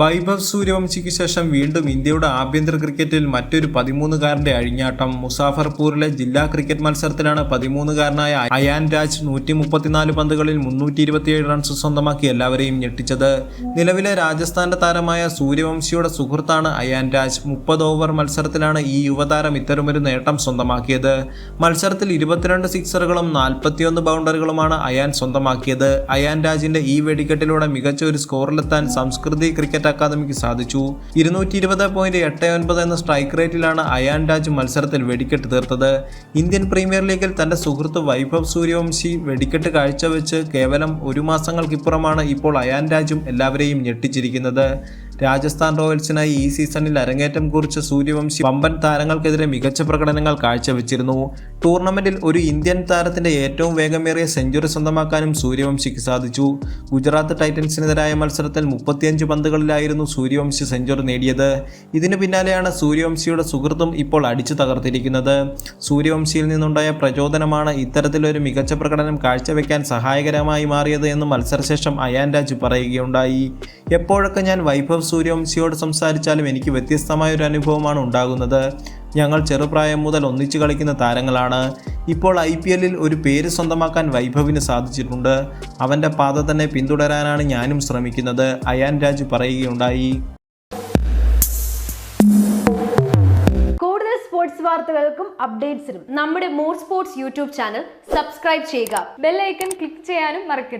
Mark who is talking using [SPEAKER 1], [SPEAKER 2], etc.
[SPEAKER 1] വൈഭവ് സൂര്യവംശിക്ക് ശേഷം വീണ്ടും ഇന്ത്യയുടെ ആഭ്യന്തര ക്രിക്കറ്റിൽ മറ്റൊരു പതിമൂന്നുകാരന്റെ അഴിഞ്ഞാട്ടം. മുസാഫർപൂരിലെ ജില്ലാ ക്രിക്കറ്റ് മത്സരത്തിലാണ് പതിമൂന്നുകാരനായ അയാൻ രാജ് നൂറ്റി മുപ്പത്തിനാല് പന്തുകളിൽ മുന്നൂറ്റി ഇരുപത്തിയേഴ് റൺസ് സ്വന്തമാക്കി എല്ലാവരെയും ഞെട്ടിച്ചത്. നിലവിലെ രാജസ്ഥാന്റെ താരമായ സൂര്യവംശിയുടെ സുഹൃത്താണ് അയാൻ രാജ്. മുപ്പത് ഓവർ മത്സരത്തിലാണ് ഈ യുവതാരം ഇത്തരമൊരു നേട്ടം സ്വന്തമാക്കിയത്. മത്സരത്തിൽ ഇരുപത്തിരണ്ട് സിക്സറുകളും നാൽപ്പത്തിയൊന്ന് ബൗണ്ടറികളുമാണ് അയാൻ സ്വന്തമാക്കിയത്. അയാൻ രാജിന്റെ ഈ വെടിക്കെട്ടിലൂടെ മികച്ച ഒരു സ്കോറിലെത്താൻ സംസ്കൃതി ക്രിക്കറ്റ് അക്കാദമിക്ക് സാധിച്ചു. ഇരുന്നൂറ്റി ഇരുപത് പോയിന്റ് എട്ട് ഒൻപത് എന്ന സ്ട്രൈക്ക് റേറ്റിലാണ് അയാൻ രാജ് മത്സരത്തിൽ വെടിക്കെട്ട് തീർത്തത്. ഇന്ത്യൻ പ്രീമിയർ ലീഗിൽ തന്റെ സുഹൃത്ത് വൈഭവ് സൂര്യവംശി വെടിക്കെട്ട് കാഴ്ചവെച്ച് കേവലം ഒരു മാസങ്ങൾക്കിപ്പുറമാണ് ഇപ്പോൾ അയാൻ രാജും എല്ലാവരെയും ഞെട്ടിച്ചിരിക്കുന്നത്. രാജസ്ഥാൻ റോയൽസിനായി ഈ സീസണിൽ അരങ്ങേറ്റം കുറിച്ച സൂര്യവംശി വമ്പൻ താരങ്ങൾക്കെതിരെ മികച്ച പ്രകടനങ്ങൾ കാഴ്ചവെച്ചിരുന്നു. ടൂർണമെന്റിൽ ഒരു ഇന്ത്യൻ താരത്തിന്റെ ഏറ്റവും വേഗമേറിയ സെഞ്ചുറി സ്വന്തമാക്കാനും സൂര്യവംശിക്ക് സാധിച്ചു. ഗുജറാത്ത് ടൈറ്റൻസിനെതിരായ മത്സരത്തിൽ മുപ്പത്തിയഞ്ച് പന്തുകളിലായിരുന്നു സൂര്യവംശി സെഞ്ചുറി നേടിയത്. ഇതിനു പിന്നാലെയാണ് സൂര്യവംശിയുടെ സുഹൃത്തും ഇപ്പോൾ അടിച്ചു തകർത്തിരിക്കുന്നത്. സൂര്യവംശിയിൽ നിന്നുണ്ടായ പ്രചോദനമാണ് ഇത്തരത്തിലൊരു മികച്ച പ്രകടനം കാഴ്ചവെക്കാൻ സഹായകരമായി മാറിയത് എന്ന് മത്സരശേഷം അയാൻ രാജ് പറയുകയുണ്ടായി. എപ്പോഴൊക്കെ ഞാൻ വൈഭവ് സൂര്യവംശിയോട് സംസാരിച്ചാലും എനിക്ക് വ്യത്യസ്തമായ ഒരു അനുഭവമാണ് ഉണ്ടാകുന്നത്. ഞങ്ങൾ ചെറുപ്രായം മുതൽ ഒന്നിച്ചു കളിക്കുന്ന താരങ്ങളാണ്. ഇപ്പോൾ ഐ പി എല്ലിൽ ഒരു പേര് സ്വന്തമാക്കാൻ വൈഭവിന് സാധിച്ചിട്ടുണ്ട്. അവന്റെ പാത തന്നെ പിന്തുടരാനാണ് ഞാനും ശ്രമിക്കുന്നത്. അയാൻ രാജ് പറയുകയുണ്ടായി.
[SPEAKER 2] കൂടുതൽ സ്പോർട്സ് വാർത്തകൾക്കും അപ്ഡേറ്റ്സിനും
[SPEAKER 3] നമ്മുടെ more sports YouTube channel subscribe ചെയ്യുക.
[SPEAKER 4] ബെല്ലൈക്കൺ ക്ലിക്ക് ചെയ്യാനും മറക്കരുത്.